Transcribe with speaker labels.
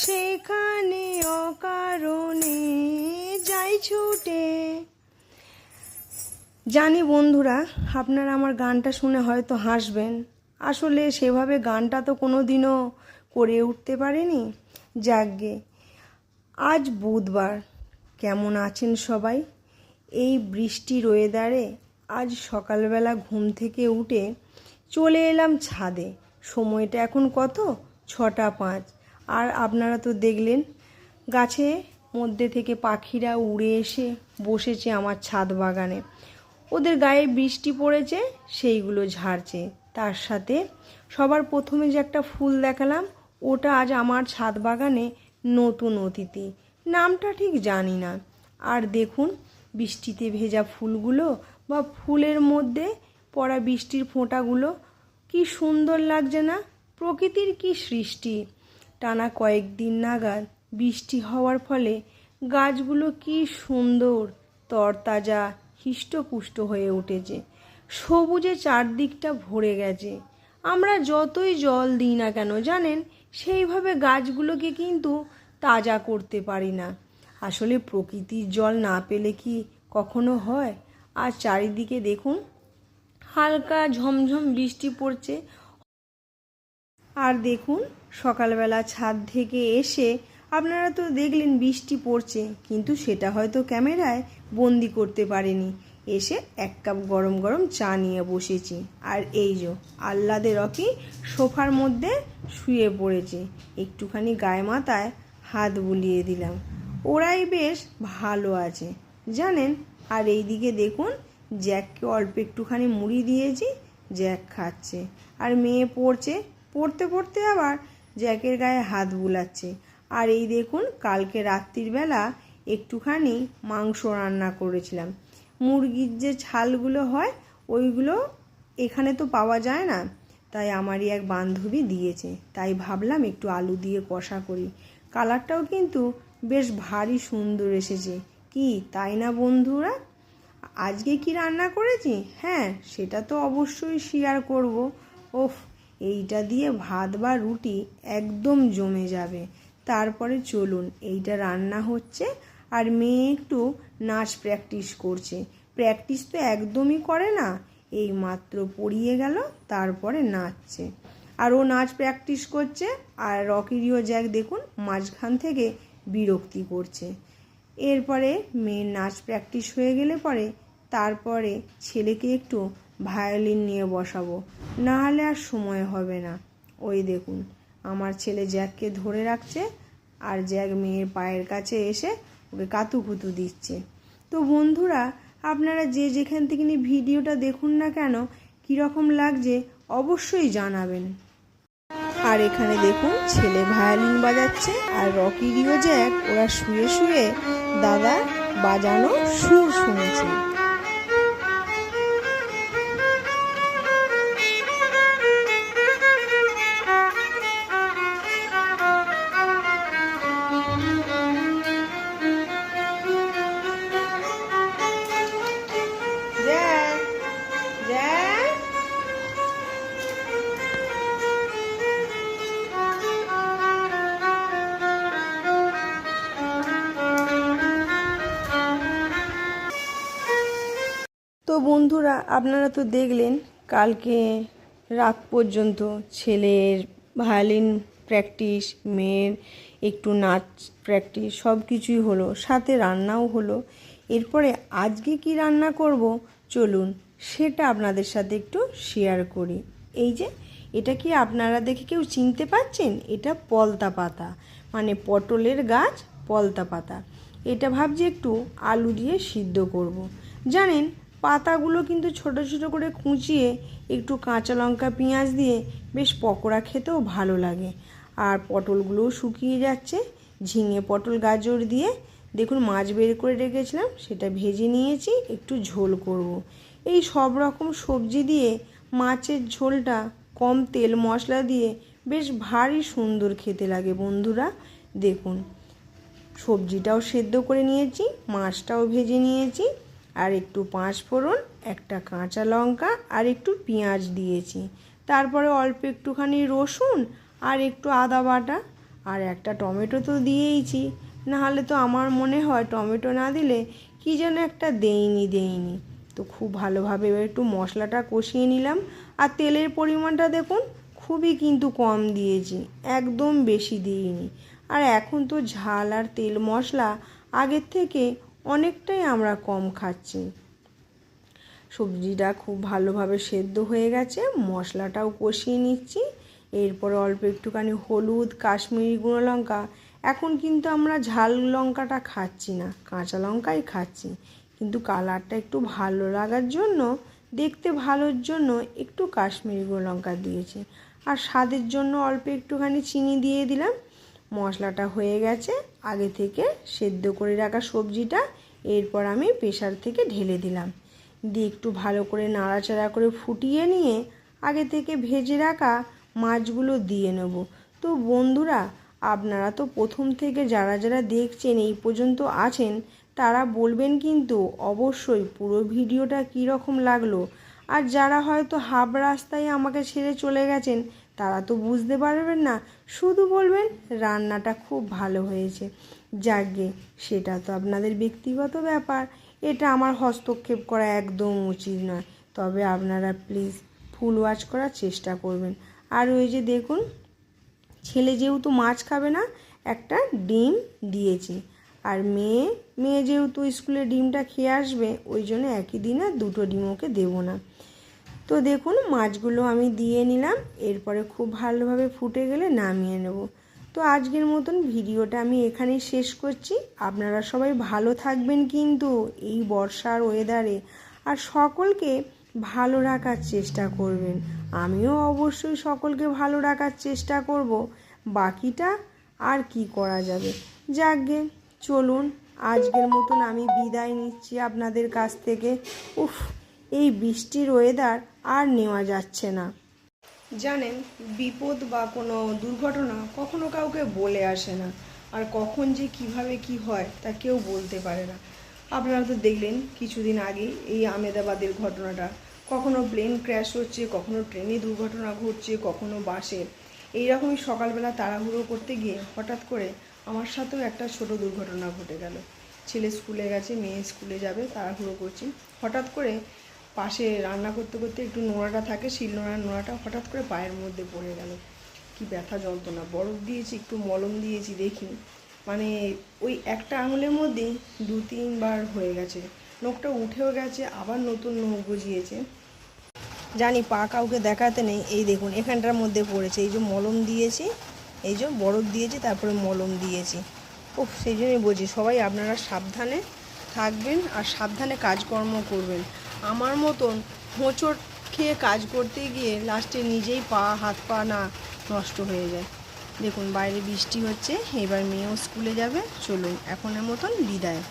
Speaker 1: সেখানে অকারণে যাই ছুটে। জানি বন্ধুরা, আপনারা আমার গানটা শুনে হয়তো হাসবেন। আসলে সেভাবে গানটা তো কোনো দিনও করে উঠতে পারিনি। যাকগে, আজ বুধবার। কেমন আছেন সবাই? এই বৃষ্টির ওয়েদারে আজ সকালবেলা ঘুম থেকে উঠে চলে এলাম ছাদে। সময়টা এখন কত? ছটা পাঁচ। আর আপনারা তো দেখলেন, গাছে মধ্যে থেকে পাখিরা উড়ে এসে বসেছে আমার ছাদ বাগানে। ওদের গায়ে বৃষ্টি পড়েছে, সেইগুলো ঝাড়ছে। তার সাথে সবার প্রথমে যে একটা ফুল দেখালাম, ওটা আজ আমার ছাদ বাগানে নতুন অতিথি। নামটা ঠিক জানি না। আর দেখুন, বৃষ্টিতে ভেজা ফুলগুলো বা ফুলের মধ্যে পড়া বৃষ্টির ফোঁটাগুলো কি সুন্দর লাগছে না? প্রকৃতির কি সৃষ্টি? টানা কয়েকদিন নাগাদ বৃষ্টি হওয়ার ফলে গাছগুলো কি সুন্দর, তরতাজা, হৃষ্টপুষ্ট হয়ে উঠেছে। সবুজে চারদিকটা ভরে গেছে। আমরা যতই জল দিই না কেন, জানেন? সেইভাবে গাছগুলোকে কিন্তু তাজা করতে পারি না। আসলে প্রকৃতির জল না পেলে কি কখনো হয়? আর চারিদিকে দেখুন, হালকা ঝমঝম বৃষ্টি পড়ছে। আর দেখুন সকালবেলা ছাদ থেকে এসে আপনারা তো দেখলেন বৃষ্টি পড়ছে, কিন্তু সেটা হয়তো ক্যামেরায় বন্দি করতে পারেনি। এসে এক কাপ গরম গরম চা নিয়ে বসেছি। আর এই যে আহ্লাদে রকি সোফার মধ্যে শুয়ে পড়েছে। একটুখানি গায়ে মাথায় হাত বুলিয়ে দিলাম। ওরাই বেশ ভালো আছে, জানেন? আর এই দিকে দেখুন, জ্যাককে অল্প একটুখানি মুড়ি দিয়েছি, জ্যাক খাচ্ছে। আর মেয়ে পড়ছে, পড়তে পড়তে আবার জ্যাকের গায়ে হাত বুলাচ্ছে। আর এই দেখুন, কালকে রাত্রির বেলা একটুখানি মাংস রান্না করেছিলাম। মুরগির যে ছালগুলো হয়, ওইগুলো এখানে তো পাওয়া যায় না। তাই আমারই এক বান্ধবী দিয়েছে। তাই ভাবলাম একটু আলু দিয়ে কষা করি। কালারটাও কিন্তু বেশ ভারী সুন্দর এসেছে। কি, তাই না বন্ধুরা? আজকে কি রান্না করেছি? হ্যাঁ সেটা তো অবশ্যই শেয়ার করব। ওফ এইটা দিয়ে ভাত বা রুটি একদম জমে যাবে। তারপরে চলুন, এইটা রান্না হচ্ছে আর মেয়ে একটু নাচ প্র্যাকটিস করছে। প্র্যাকটিস তো একদমই করে না এই মাত্র পড়িয়ে গেল, তারপরে নাচছে। আর ও নাচ প্র্যাকটিস করছে আর রকিরিও জ্যাক দেখুন মাঝখান থেকে বিরক্তি করছে। এরপরে মেয়ের নাচ প্র্যাকটিস হয়ে গেলে পরে তারপরে ছেলেকে একটু ভায়োলিন নিয়ে বসাবো। না হলে আর সময় হবে না। ওই দেখুন, আমার ছেলে জ্যাককে ধরে রাখছে আর জ্যাক মেয়ের পায়ের কাছে এসে ওকে কাতুকুতু দিচ্ছে। তো বন্ধুরা, আপনারা যে যেখান থেকে নিয়ে ভিডিওটা দেখুন না কেন, কীরকম লাগছে অবশ্যই জানাবেন। আর এখানে দেখুন, ছেলে ভায়োলিন বাজাচ্ছে আর রকিরিও জ্যাক ওরা শুয়ে শুয়ে দাদা বাজানো সুর শুনেছে। বন্ধুরা, আপনারা তো দেখলেন, কালকে রাত পর্যন্ত ছেলের ভায়োলিন প্র্যাকটিস, মেয়ের একটু নাচ প্র্যাকটিস সব কিছুই হলো, সাথে রান্নাও হলো। এরপরে আজকে কি রান্না করব? চলুন, সেটা আপনাদের সাথে একটু শেয়ার করি। এই যে, এটা কি আপনারা দেখে কেউ চিনতে পাচ্ছেন এটা পলতা পাতা মানে পটলের গাছ পলতা পাতা। এটা ভাবছি একটু আলু দিয়ে সিদ্ধ করব। জানেন পাতাগুলো কিন্তু ছোট ছোট করে কুচিয়ে একটু কাঁচা লঙ্কা, পেঁয়াজ দিয়ে বেশ পকোড়া খেতেও ভালো লাগে। আর পটলগুলোও শুকিয়ে যাচ্ছে। ঝিঙে পটল, গাজর দিয়ে দেখুন মাছ বের করে রেখেছিলাম, সেটা ভেজে নিয়েছি, একটু ঝোল করব। এই সব রকম সবজি দিয়ে মাছের ঝোলটা কম তেল মশলা দিয়ে বেশ ভারী সুন্দর খেতে লাগে বন্ধুরা। দেখুন, সবজিটাও সেদ্ধ করে নিয়েছি, মাছটাও ভেজে নিয়েছি। আর একটু পাঁচ ফোড়ন, একটা কাঁচা লঙ্কা আর একটু পেঁয়াজ দিয়েছি। তারপরে অল্প একটুখানি রসুন আর একটু আদা বাটা আর একটা টমেটো তো দিয়েইছি। নাহলে তো আমার মনে হয় টমেটো না দিলে কী যেন একটা দেইনি দেইনি। তো খুব ভালোভাবে এবার একটু মশলাটা কষিয়ে নিলাম। আর তেলের পরিমাণটা দেখুন, খুবই কিন্তু কম দিয়েছি, একদম বেশি দিইনি। আর এখন তো ঝাল আর তেল মশলা আগের থেকে অনেকটাই আমরা কম খাচ্ছি। সবজিটা খুব ভালোভাবে সেদ্ধ হয়ে গেছে, মশলাটাও কষিয়ে নিচ্ছি। এরপরে অল্প একটুখানি হলুদ, কাশ্মীরি গুঁড়ো লঙ্কা। এখন কিন্তু আমরা ঝাল লঙ্কাটা খাচ্ছি না, কাঁচা লঙ্কাই খাচ্ছি। কিন্তু কালারটা একটু ভালো লাগার জন্য, দেখতে ভালোর জন্য একটু কাশ্মীরি গুঁড়ো লঙ্কা দিয়েছি। আর স্বাদের জন্য অল্প একটুখানি চিনি দিয়ে দিলাম। মশলাটা হয়ে গেছে, আগে থেকে সেদ্ধ করে রাখা সবজিটা এরপর আমি প্রেশার থেকে ঢেলে দিলাম। দিয়ে একটু ভালো করে নাড়াচাড়া করে ফুটিয়ে নিয়ে আগে থেকে ভেজে রাখা মাছগুলো দিয়ে নেব। তো বন্ধুরা, আপনারা তো প্রথম থেকে যারা যারা দেখছেন, এই পর্যন্ত আছেন, তারা বলবেন কিন্তু অবশ্যই পুরো ভিডিওটা কী রকম লাগল। আর যারা হয়তো হাফ রাস্তায় আমাকে ছেড়ে চলে গেছেন তারা তো বুঝতে পারবেন না। শুধু বলবেন, রান্নাটা খুব ভালো হয়েছে। যাকগে, সেটা তো আপনাদের ব্যক্তিগত ব্যাপার। এটা আমার হস্তক্ষেপ করা একদম উচিত নয়। তবে আপনারা প্লিজ ফুল ওয়াচ করার চেষ্টা করবেন। আর ওই যে দেখুন, ছেলে যেহেতু মাছ খাবে না, একটা ডিম দিয়েছে। আর মেয়ে মেয়ে যেহেতু স্কুলে ডিমটা খেয়ে আসবে, ওই জন্য একই দিনে দুটো ডিম ওকে দেবো না। তো দেখুন, মাছগুলো আমি দিয়ে নিলাম। এরপরে খুব ভালোভাবে ফুটে গেলে নামিয়ে নেব। তো আজকের মতন ভিডিওটা আমি এখানেই শেষ করছি। আপনারা সবাই ভালো থাকবেন কিন্তু এই বর্ষার ওয়েদারে আর সকলকে ভালো রাখার চেষ্টা করবেন। আমিও অবশ্যই সকলকে ভালো রাখার চেষ্টা করব। বাকিটা আর কি করা যাবে? যাকগে, চলুন, আজকের মতন আমি বিদায় নিচ্ছি আপনাদের কাছ থেকে। উফ! এই বৃষ্টির ওয়েদার আর নেওয়া যাচ্ছে না। জানেন, বিপদ বা কোনো দুর্ঘটনা কখনো কাউকে বলে আসে না। আর কখন যে কীভাবে কি হয় তা কেউ বলতে পারে না। আপনারা তো দেখলেন, কিছুদিন আগে এই আমেদাবাদের ঘটনাটা। কখনো প্লেন ক্র্যাশ হচ্ছে, কখনো ট্রেনে দুর্ঘটনা ঘটছে, কখনো বাসে। এইরকমই সকালবেলা তাড়াহুড়ো করতে গিয়ে হঠাৎ করে আমার সাথেও একটা ছোট দুর্ঘটনা ঘটে গেল। ছেলে স্কুলে গেছে, মেয়ে স্কুলে যাবে, তাড়াহুড়ো করছি। হঠাৎ করে পাশে রান্না করতে করতে একটু নোড়াটা থাকে, শিল নোড়ার নোড়াটা হঠাৎ করে পায়ের মধ্যে পড়ে গেল। কি ব্যথা যন্ত্রণা। বরফ দিয়েছি, একটু মলম দিয়েছি দেখি মানে ওই একটা আঙুলের মধ্যেই দু তিনবার হয়ে গেছে। নখটা উঠেও গেছে, আবার নতুন নখ গজিয়েছে। জানি পা কাউকে দেখাতে নেই। এই দেখুন, এখানটার মধ্যে পড়েছে। এই যে মলম দিয়েছি, এই যে বরফ দিয়েছি, তারপরে মলম দিয়েছি। ও সেই জন্যই বলছি, সবাই আপনারা সাবধানে থাকবেন আর সাবধানে কাজকর্ম করবেন। আমার মতন হোঁচট খেয়ে কাজ করতে গিয়ে লাস্টে নিজেই পা, হাত পা না নষ্ট হয়ে যায়। দেখুন, বাইরে বৃষ্টি হচ্ছে, এবার মেয়েও স্কুলে যাবে। চলুন, এখনের মতন বিদায়।